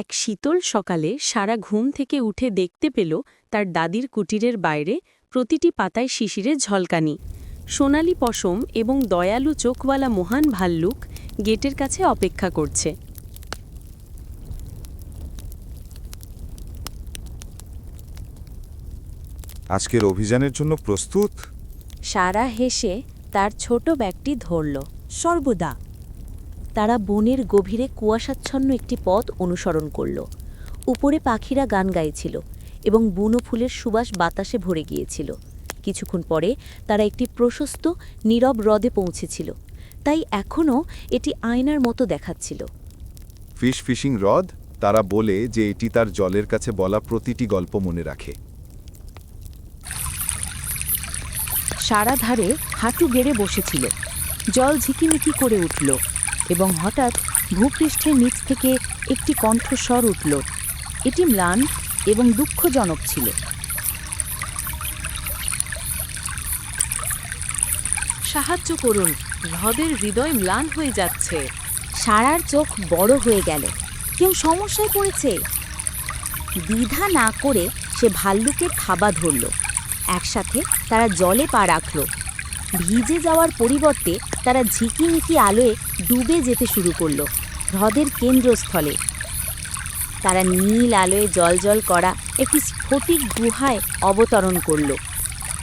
এক শীতল সকালে সারা ঘুম থেকে উঠে দেখতে পেল তার দাদির কুটিরের বাইরে প্রতিটি পাতায় শিশিরে ঝলকানি। সোনালি পশম এবং দয়ালু চোখওয়ালা মহান ভাল্লুক গেটের কাছে অপেক্ষা করছে। আজকের অভিযানের জন্য প্রস্তুত? সারা হেসে তার ছোট ব্যাগটি ধরল। সর্বদা। তারা বনের গভীরে কুয়াশাচ্ছন্ন একটি পথ অনুসরণ করল। উপরে পাখিরা গান গাইছিল এবং বুনো ফুলের সুবাস বাতাসে ভরে গিয়েছিল। কিছুক্ষণ পরে তারা একটি প্রশস্ত নীরব হ্রদে পৌঁছেছিল। তাই এখনও এটি আয়নার মতো দেখাচ্ছিল। ফিশ ফিশিং হ্রদ? তারা বলে যে এটি তার জলের কাছে বলা প্রতিটি গল্প মনে রাখে। সারা ধারে হাঁটু গেড়ে বসেছিল। জল ঝিকিমিকি করে উঠল। এবং হঠাৎ ভূপৃষ্ঠের নিচ থেকে একটি কণ্ঠস্বর উঠল। এটি ম্লান এবং দুঃখজনক ছিল। সাহায্য করুন, হ্রদের হৃদয় ম্লান হয়ে যাচ্ছে। সারার চোখ বড় হয়ে গেল। কেউ সমস্যায় পড়েছে? দ্বিধা না করে সে ভাল্লুকের থাবা ধরল। একসাথে তারা জলে পা রাখল। ভিজে যাওয়ার পরিবর্তে তারা ঝিকিমিকি আলোয় ডুবে যেতে শুরু করল, হ্রদের কেন্দ্রস্থলে। তারা নীল আলোয় জলজল করা একটি স্ফটিক গুহায় অবতরণ করল।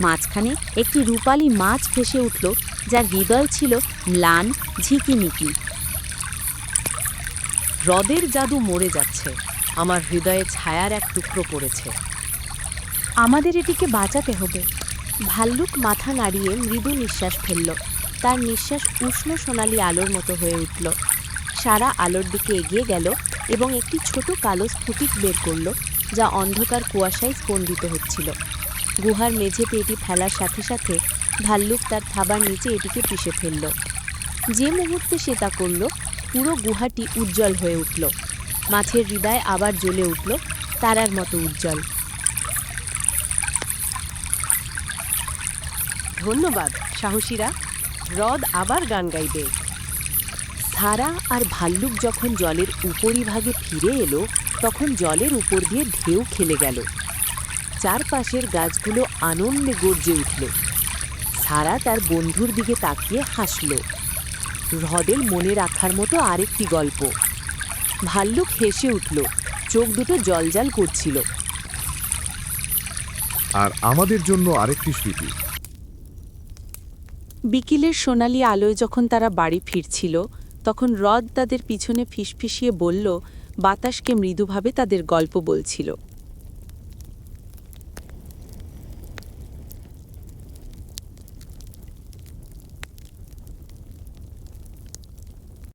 মাঝখানে একটি রূপালী মাছ ভেসে উঠল, যার হৃদয় ছিল ম্লান, ঝিকিমিকি। হ্রদের জাদু মরে যাচ্ছে, আমার হৃদয়ে ছায়ার এক টুকরো পড়েছে। আমাদের এটিকে বাঁচাতে হবে। ভাল্লুক মাথা নাড়িয়ে মৃদু নিঃশ্বাস ফেলল। তার নিঃশ্বাস উষ্ণ সোনালি আলোর মতো হয়ে উঠল। সারা আলোর দিকে এগিয়ে গেল এবং একটি ছোট কালো স্ফুটিক বের করল, যা অন্ধকার কুয়াশায় স্পন্দিত হচ্ছিল। গুহার মেঝেতে এটি ফেলার সাথে সাথে ভাল্লুক তার থাবার নিচে এটিকে পিষে ফেলল। যে মুহূর্তে সে তা করল, পুরো গুহাটি উজ্জ্বল হয়ে উঠল। মাছের হৃদয় আবার জ্বলে উঠল, তারার মতো উজ্জ্বল। ধন্যবাদ, সাহসীরা। হ্রদ আবার গান গাইবে। সারা আর ভাল্লুক যখন জলের উপরিভাগে ফিরে এলো, তখন জলের উপর দিয়ে ঢেউ খেলে গেল। চারপাশের গাছগুলো আনন্দে গর্জে উঠল। সারা তার বন্ধুর দিকে তাকিয়ে হাসল। হ্রদের মনে রাখার মতো আরেকটি গল্প। ভাল্লুক হেসে উঠল, চোখ দুটো জলজাল করছিল। আর আমাদের জন্য আরেকটি স্মৃতি। বিকেলের সোনালি আলোয় যখন তারা বাড়ি ফিরছিল, তখন হ্রদ তাদের পিছনে ফিসফিসিয়ে বলল, বাতাসকে মৃদুভাবে তাদের গল্প বলছিল।